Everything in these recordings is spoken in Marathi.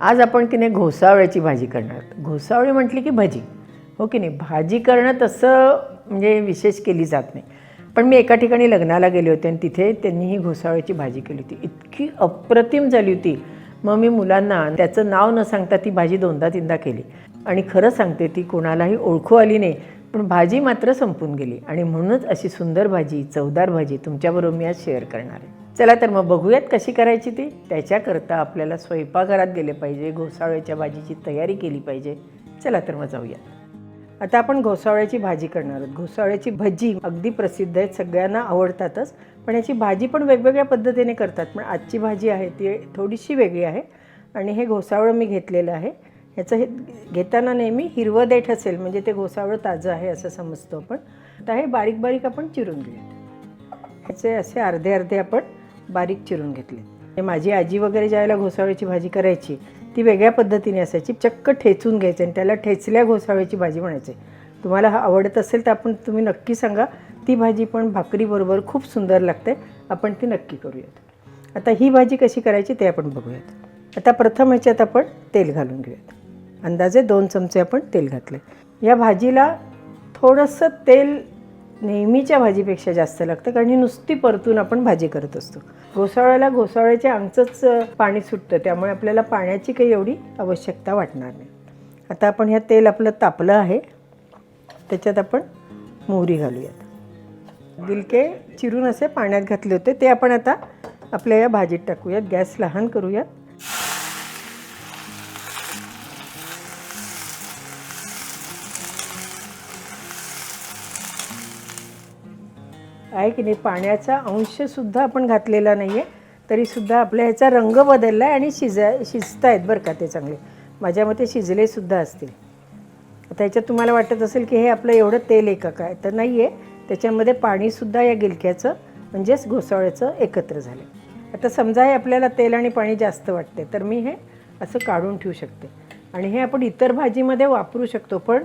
आज आपण की नाही घोसावळ्याची भाजी करणार घोसावळी म्हटली की भाजी. हो की नाही? भाजी करणं तसं म्हणजे विशेष केली जात नाही. पण मी एका ठिकाणी लग्नाला गेले होते आणि तिथे त्यांनी ही घोसावळ्याची भाजी केली होती. इतकी अप्रतिम झाली होती. मग मी मुलांना त्याचं नाव न सांगता ती भाजी दोनदा तीनदा केली. आणि खरं सांगते ती कोणालाही ओळखू आली नाही पण भाजी मात्र संपून गेली. आणि म्हणूनच अशी सुंदर भाजी चवदार भाजी तुमच्याबरोबर मी आज शेअर करणार आहे. चला तर मग बघूयात कशी करायची ती. त्याच्याकरता आपल्याला स्वयंपाकघरात गेले पाहिजे घोसाळ्याच्या भाजीची तयारी केली पाहिजे. चला तर मग जाऊयात आता आपण घोसावळ्याची भाजी करणार आहोत. घोसाळ्याची भजी अगदी प्रसिद्ध आहेत सगळ्यांना आवडतातच पण याची भाजी पण वेगवेगळ्या पद्धतीने करतात. पण आजची भाजी आहे ती थोडीशी वेगळी आहे आणि हे घोसावळं मी घेतलेलं आहे. ह्याचं हे घेताना नेहमी हिरवं देठ असेल म्हणजे ते घोसावळं ताजं आहे असं समजतो आपण. आता हे बारीक बारीक आपण चिरून घेऊयात. ह्याचे असे अर्धे अर्धे आपण बारीक चिरून घेतले. हे माझी आजी वगैरे ज्यावेळेला घोसाळ्याची भाजी करायची ती वेगळ्या पद्धतीने असायची चक्क ठेचून घ्यायची आणि त्याला ठेचल्या घोसाळ्याची भाजी म्हणायची. तुम्हाला हा आवडत असेल तर आपण तुम्ही नक्की सांगा. ती भाजी पण भाकरीबरोबर खूप सुंदर लागते. आपण ती नक्की करूयात. आता ही भाजी कशी करायची ते आपण बघूयात. आता प्रथम ह्याच्यात आपण तेल घालून घेऊयात. अंदाजे दोन चमचे आपण तेल घातले. या भाजीला थोडंसं तेल नेहमीच्या भाजीपेक्षा जास्त लागतं कारण ही नुसती परतून आपण भाजी करत असतो. घोसाळ्याला घोसाळ्याच्या अंगचंच पाणी सुटतं त्यामुळे आपल्याला पाण्याची काही एवढी आवश्यकता वाटणार नाही. आता आपण ह्या तेल आपलं तापलं आहे त्याच्यात आपण मोहरी घालूयात. दिलके चिरून असे पाण्यात घातले होते ते आपण आता आपल्या या भाजीत टाकूयात गॅस लहान करूयात. आहे की नाही पाण्याचा अंशसुद्धा आपण घातलेला नाही आहे तरीसुद्धा आपल्या ह्याचा रंग बदलला आहे आणि शिजा शिजत आहेत बरं का ते चांगले. माझ्या मते शिजलेसुद्धा असतील. आता ह्याच्यात तुम्हाला वाटत असेल की हे आपलं एवढं तेल एका काय तर नाही आहे त्याच्यामध्ये पाणीसुद्धा या गिलक्याचं म्हणजेच घोसाळ्याचं एकत्र झालं. आता समजा हे आपल्याला तेल आणि पाणी जास्त वाटते तर मी हे असं काढून ठेवू शकते. आणि हे आपण इतर भाजीमध्ये वापरू शकतो पण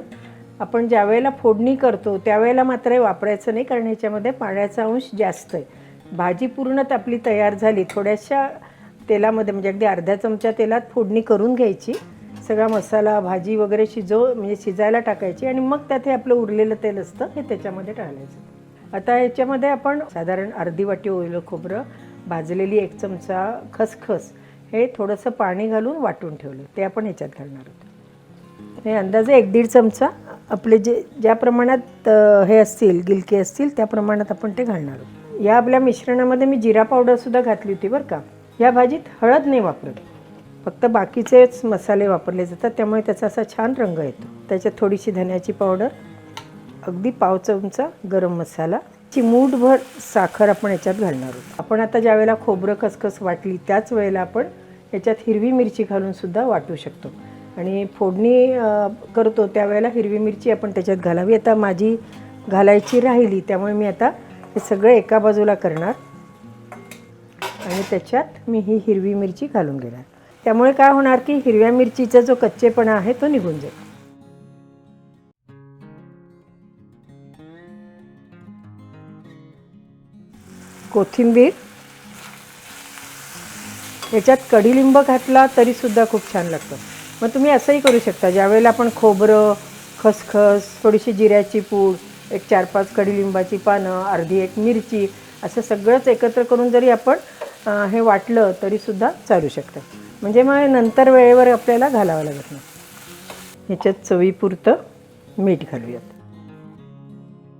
आपण ज्यावेळेला फोडणी करतो त्यावेळेला मात्र हे वापरायचं नाही कारण ह्याच्यामध्ये पाण्याचा अंश जास्त आहे. भाजी पूर्णत आपली तयार झाली थोड्याशा तेलामध्ये म्हणजे अगदी अर्ध्या चमचा तेलात फोडणी करून घ्यायची. सगळा मसाला भाजी वगैरे शिजव म्हणजे शिजायला टाकायची आणि मग त्यात हे आपलं उरलेलं तेल असतं हे त्याच्यामध्ये टाकायचं आता याच्यामध्ये आपण साधारण अर्धी वाटी ओलं खोबरं भाजलेली एक चमचा खसखस हे थोडंसं पाणी घालून वाटून ठेवलं. ते आपण ह्याच्यात घालणार आहोत. हे अंदाजे एक दीड चमचा आपले जे ज्या प्रमाणात हे असतील गिलके असतील त्या प्रमाणात आपण ते घालणार आहोत. या आपल्या मिश्रणामध्ये मी जिरा पावडरसुद्धा घातली होती बरं का. या भाजीत हळद नाही वापरत फक्त बाकीचेच मसाले वापरले जातात त्यामुळे त्याचा असा छान रंग येतो. त्याच्यात थोडीशी धन्याची पावडर अगदी पाव चमचा गरम मसाला चिमूटभर साखर आपण याच्यात घालणार आहोत. आपण आता ज्या वेळेला खोबरं खसखस वाटली त्याच वेळेला आपण याच्यात हिरवी मिरची घालून सुद्धा वाटू शकतो. आणि फोडणी करतो त्यावेळेला हिरवी मिरची आपण त्याच्यात घालावी. आता माझी घालायची राहिली त्यामुळे मी आता हे सगळं एका बाजूला करणार. आणि त्याच्यात मी ही हिरवी मिरची घालून घेणार. त्यामुळे काय होणार की हिरव्या मिरचीचा जो कच्चेपणा आहे तो निघून जाईल. कोथिंबीर. याच्यात कडीलिंब घातला तरीसुद्धा खूप छान लागतं. मग तुम्ही असंही करू शकता. ज्यावेळेला आपण खोबरं खसखस थोडीशी जिऱ्याची पूड एक चार पाच कडीलिंबाची पानं अर्धी एक मिरची असं सगळंच एकत्र करून जरी आपण हे वाटलं तरीसुद्धा चालू शकतं. म्हणजे मग नंतर वेळेवर आपल्याला घालावं लागत नाही. ह्याच्यात चवीपुरतं मीठ घालूयात.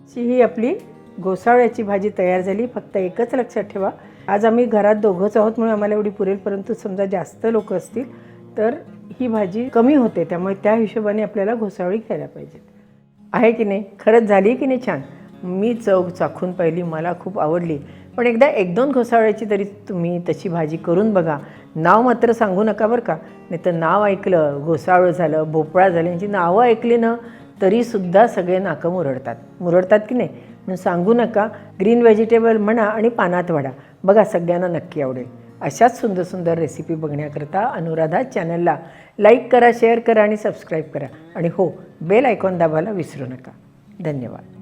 अशी ही आपली गोसाळ्याची भाजी तयार झाली. फक्त एकच लक्षात ठेवा. आज आम्ही घरात दोघंच आहोत म्हणून आम्हाला एवढी पुरेल परंतु समजा जास्त लोक असतील तर ही भाजी कमी होते त्यामुळे त्या हिशोबाने आपल्याला घोसावळी खायला पाहिजे आहे की नाही? खरंच झाली की नाही छान? मी चव चाखून पाहिली मला खूप आवडली. पण एकदा एक दोन घोसाळ्याची तरी तुम्ही तशी भाजी करून बघा. नाव मात्र सांगू नका बरं का. नाही तर नाव ऐकलं घोसाळं झालं भोपळा झालं यांची नावं ऐकली ना तरीसुद्धा सगळे नाकं मुरडतात. मुरडतात की नाही? म्हणून सांगू नका. ग्रीन व्हेजिटेबल म्हणा आणि पानात वाढा बघा सगळ्यांना नक्की आवडेल. अशाच सुंदर सुंदर रेसिपी बघण्याकरता अनुराधा चॅनलला लाईक करा शेअर करा आणि सबस्क्राईब करा. आणि हो बेल आयकॉन दाबायला विसरू नका. धन्यवाद.